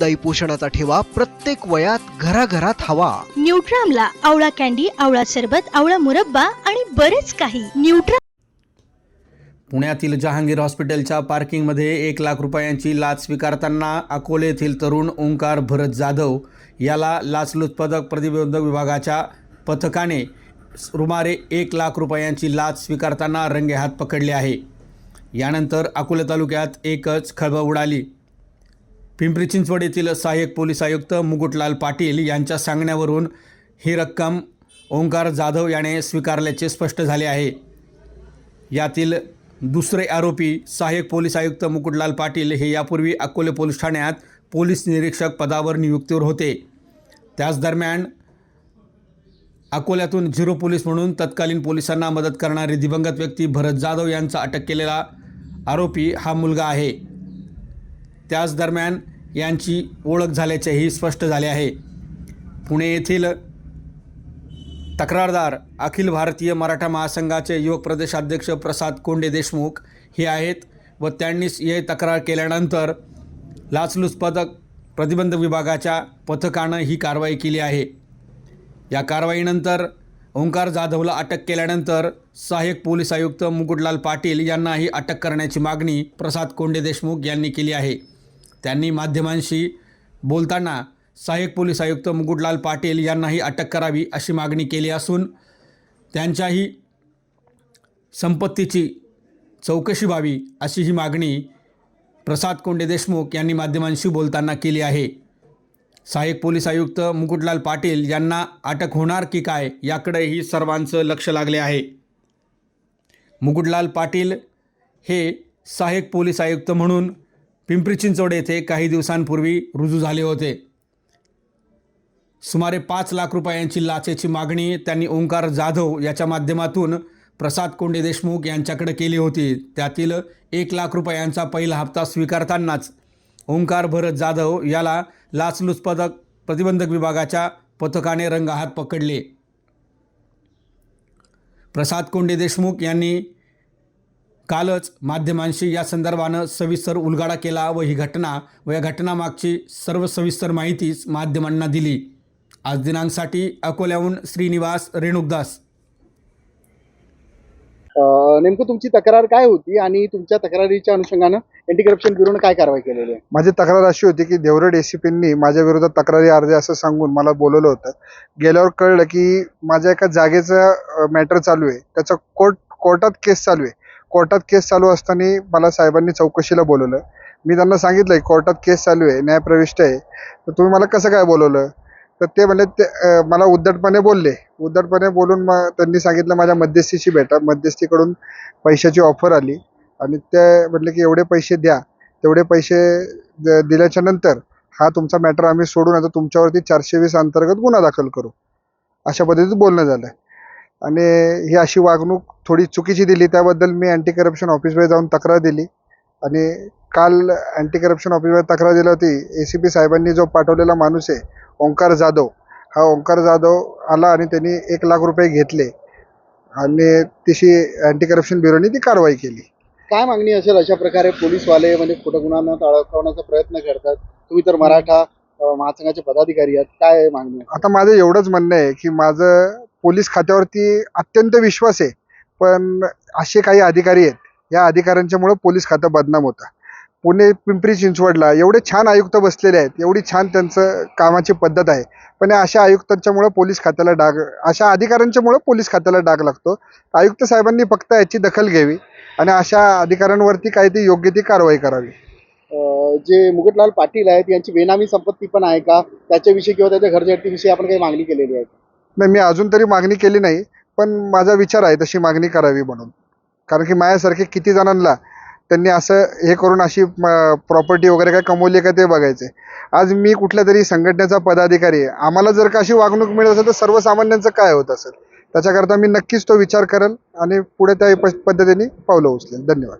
दाई पोषणाचा ठेवा प्रत्येक वयात घराघरात हवा. न्यूट्रामला आवळा कॅन्डी आवळा सरबत आवळा मुरब्बा आणि बरेच काही. न्यूट्रा पुण्यातील जहांगीर हॉस्पिटलच्या पार्किंगमध्ये एक लाख रुपयांची लाच स्वीकारताना अकोले येथील तरुण ओंकार भरत जाधव याला लाचलुचपत प्रतिबंधक विभागाच्या पथकाने सुमारे एक लाख रुपयांची लाच स्वीकारताना रंगेहात पकडले आहे. यानंतर अकोले तालुक्यात एकच खळबळ उडाली. पिंपरी चिंचवड येथील सहाय्यक पोलीस आयुक्त मुकुटलाल पाटील यांच्या सांगण्यावरून ही रक्कम ओंकार जाधव याने स्वीकारल्याचे स्पष्ट झाले आहे. यातील दुसरे आरोपी सहाय्यक पोलीस आयुक्त मुकुटलाल पाटील हे यापूर्वी अकोले पोलीस ठाण्यात पोलीस निरीक्षक पदावर नियुक्तीवर होते. त्याच दरम्यान अकोल्यातून झिरो पोलीस म्हणून तत्कालीन पोलिसांना मदत करणारे दिवंगत व्यक्ती भरत जाधव यांचा अटक केलेला आरोपी हा मुलगा आहे. त्याच दरम्यान यांची ओळख झाल्याचेही स्पष्ट झाले आहे. पुणे येथील तक्रारदार अखिल भारतीय मराठा महासंघाचे युवक प्रदेशाध्यक्ष प्रसाद कोंडे देशमुख हे आहेत व त्यांनीच हे तक्रार केल्यानंतर लाचलुचपत प्रतिबंध विभागाच्या पथकानं ही कारवाई केली आहे. या कारवाईनंतर ओंकार जाधवला अटक केल्यानंतर सहाय्यक पोलीस आयुक्त मुकुटलाल पाटील यांनाही अटक करण्याची मागणी प्रसाद कोंडे देशमुख यांनी केली आहे. त्यांनी माध्यमांशी बोलताना सहाय्यक पोलीस आयुक्त मुकुटलाल पाटील यांनाही अटक करावी अशी मागणी केली असून त्यांच्याही संपत्तीची चौकशी व्हावी अशी ही मागणी प्रसाद कोंडे देशमुख यांनी माध्यमांशी बोलताना केली आहे. सहाय्यक पोलीस आयुक्त मुकुटलाल पाटील यांना अटक होणार की काय याकडेही सर्वांचं लक्ष लागले आहे. मुकुटलाल पाटील हे सहाय्यक पोलीस आयुक्त म्हणून पिंपरी चिंचवड येथे काही दिवसांपूर्वी रुजू झाले होते. सुमारे पाच लाख रुपयांची लाचेची मागणी त्यांनी ओंकार जाधव याच्या माध्यमातून प्रसाद कोंडे देशमुख यांच्याकडे केली होती. त्यातील एक लाख रुपयांचा पहिला हप्ता स्वीकारतानाच ओंकार भरत जाधव याला लाचलुचपदक प्रतिबंधक विभागाच्या पथकाने रंगाहात पकडले. प्रसाद कोंडे देशमुख यांनी कालच माध्यमांशी या संदर्भानं सविस्तर उलगाडा केला व ही घटना व या घटनामागची सर्व सविस्तर माहितीच माध्यमांना दिली. आज दिनांकसाठी अकोल्याहून श्रीनिवास रेणुकदास. अं, नेमकं तुमची तक्रार काय होती आणि तुमच्या तक्रारीच्या अनुषंगानं अँटी करप्शन ब्युरोनं काय कारवाई केलेली आहे? माझी तक्रार अशी होती की देवरड एसीपींनी माझ्या विरोधात तक्रारी अर्ज असं सांगून मला बोलवलं होतं. गेल्यावर कळलं की माझ्या एका जागेचं मॅटर चालू आहे. त्याचं कोर्ट कोर्टात केस चालू आहे. कोर्टात केस चालू असताना मला साहेबांनी चौकशीला बोलवलं. मी त्यांना सांगितलं कोर्टात केस चालू आहे न्यायप्रविष्ट आहे. तर तुम्ही मला कसं काय बोलवलं? तर ते म्हणले ते मला उद्धटपणे बोलले. उद्धटपणे बोलून मग त्यांनी सांगितलं माझ्या मध्यस्थीशी भेटा. मध्यस्थीकडून पैशाची ऑफर आली. आणि ते म्हटले की एवढे पैसे द्या. तेवढे पैसे द- दिल्याच्या नंतर हा तुमचा मॅटर आम्ही सोडून आता तुमच्यावरती चारशे वीस अंतर्गत गुन्हा दाखल करू. अशा पद्धतीत बोलणं झालं. आणि ही अशी वागणूक थोडी चुकीची दिली. त्याबद्दल मी अँटी करप्शन ऑफिसमध्ये जाऊन तक्रार दिली. आणि काल अँटी करप्शन ऑफिसमध्ये तक्रार दिली होती. ए सी पी साहेबांनी जो पाठवलेला माणूस आहे ओंकार जाधव हा ओंकार जाधव आला आणि त्यांनी एक लाख रुपये घेतले. आणि तिशी अँटी करप्शन ब्युरोनी ती कारवाई केली. काय मागणी असेल अशा प्रकारे पोलीसवाले म्हणजे खोटं गुन्ह्यांना अडकवण्याचा प्रयत्न करतात? तुम्ही तर मराठा महासंघाचे पदाधिकारी आहात. काय मागणी आता माझं एवढंच म्हणणं आहे की माझं पोलीस खात्यावरती अत्यंत विश्वास आहे. पण असे काही अधिकारी आहेत. या अधिकाऱ्यांच्यामुळं पोलीस खातं बदनाम होतं. पुणे पिंपरी चिंचवडला एवढे छान आयुक्त बसलेले आहेत. एवढी छान त्यांचं कामाची पद्धत आहे. पण या अशा आयुक्तांच्यामुळं पोलीस खात्याला डाग अशा अधिकाऱ्यांच्यामुळं पोलीस खात्याला डाग लागतो. आयुक्त साहेबांनी फक्त याची दखल घ्यावी आणि अशा अधिकाऱ्यांवरती काही ती योग्य ती कारवाई करावी. जे मुकुटलाल पाटील आहेत यांची बेनामी संपत्ती पण आहे का? त्याच्याविषयी किंवा त्याच्या घरझडतीविषयी आपण काही मागणी केलेली आहे? नाही मी अजून तरी मागणी केली नाही. पण माझा विचार आहे तशी मागणी करावी म्हणून. कारण की माझ्यासारखे किती जणांना त्यांनी असं हे करून अशी प्रॉपर्टी वगैरे काय कमवली का ते बघायचे. आज मी कुठल्या तरी संघटनेचा पदाधिकारी आहे. आम्हाला जर का अशी वागणूक मिळत असेल तर सर्वसामान्यांचं काय होत असेल? त्याच्याकरता मी नक्कीच तो विचार करेल आणि पुढे त्या प- पद्धतीने पावलं उचलेल धन्यवाद.